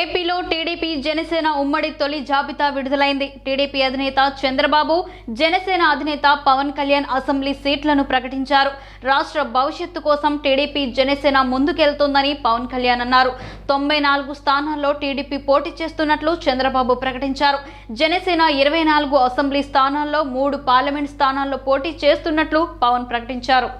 ఏపీలో టీడీపీ జనసేన ఉమ్మడి తొలి జాబితా విడుదలైంది. టీడీపీ అధినేత చంద్రబాబు జనసేన అధినేత పవన్ కళ్యాణ్ అసెంబ్లీ సీట్లను ప్రకటించారు. రాష్ట్ర భవిష్యత్తు కోసం టీడీపీ జనసేన ముందుకెళ్తోందని పవన్ కళ్యాణ్ అన్నారు. తొంభై నాలుగు స్థానాల్లో టీడీపీ పోటీ చేస్తున్నట్లు చంద్రబాబు ప్రకటించారు. జనసేన ఇరవై నాలుగు అసెంబ్లీ స్థానాల్లో మూడు పార్లమెంట్ స్థానాల్లో పోటీ చేస్తున్నట్లు పవన్ ప్రకటించారు.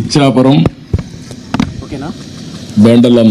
ఇచ్చాపురం ఓకేనా? బెండలం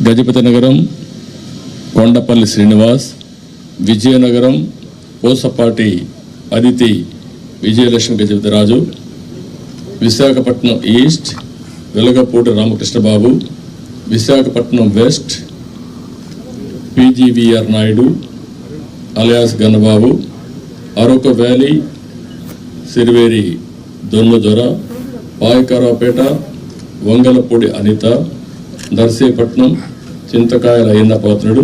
Gajapathinagaram Kondapalli Srinivas Vizianagaram Pusapati Aditi Vijayalakshmi Gajapathi Raju Visakhapatnam east Velagapudi Ramakrishnababu Visakhapatnam west PGVR Naidu alias Ganababu Araku valley Siriveri Donnadora Payakaraopeta Vangalapudi Anitha Narsipatnam Chintakayala Ayyanna Patrudu